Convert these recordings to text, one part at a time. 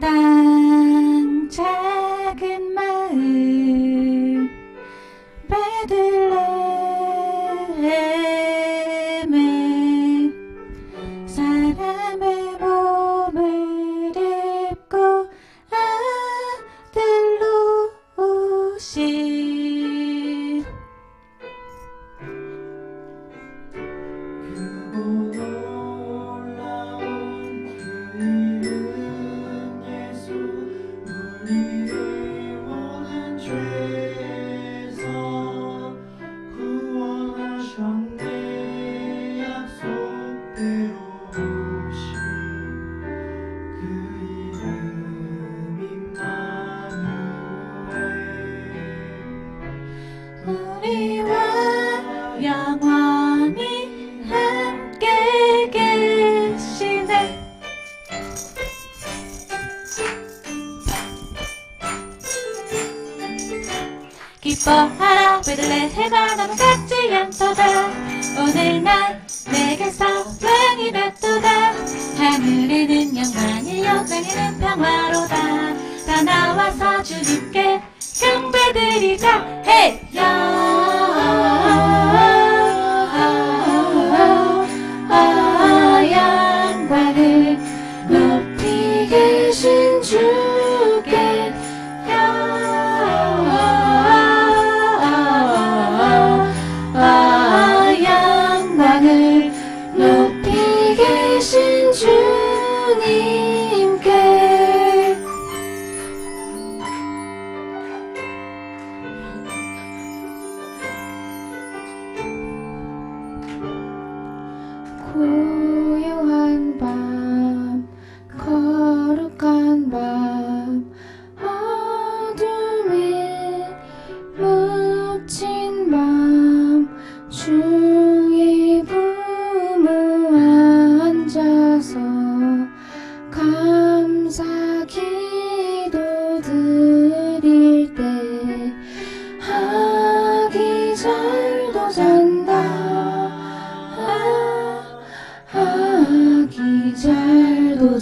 땅 작은 마을 베들레헴에 사람의 몸을 입고 아들로 오신 우리와 영원히 함께 계시네. 기뻐하라 베들레헴아 너는 같지 않도다. 오늘 날 내게서 왕이 됐도다. 하늘에는 영광이 여장에는 평화로다. 다 나와서 주님께 경배드리자 헤이 영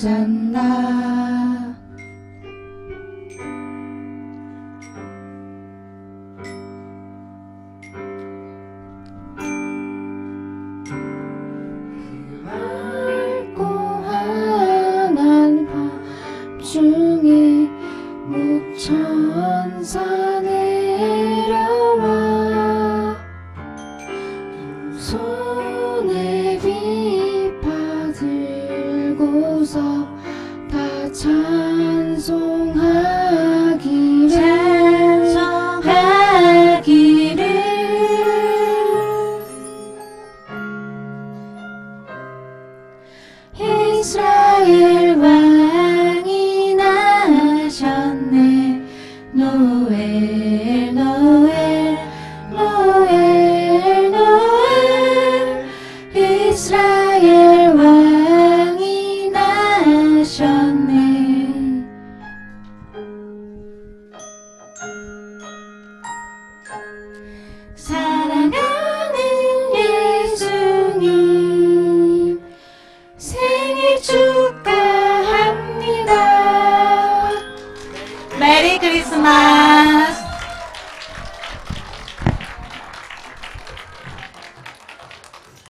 잘도 찬송 축하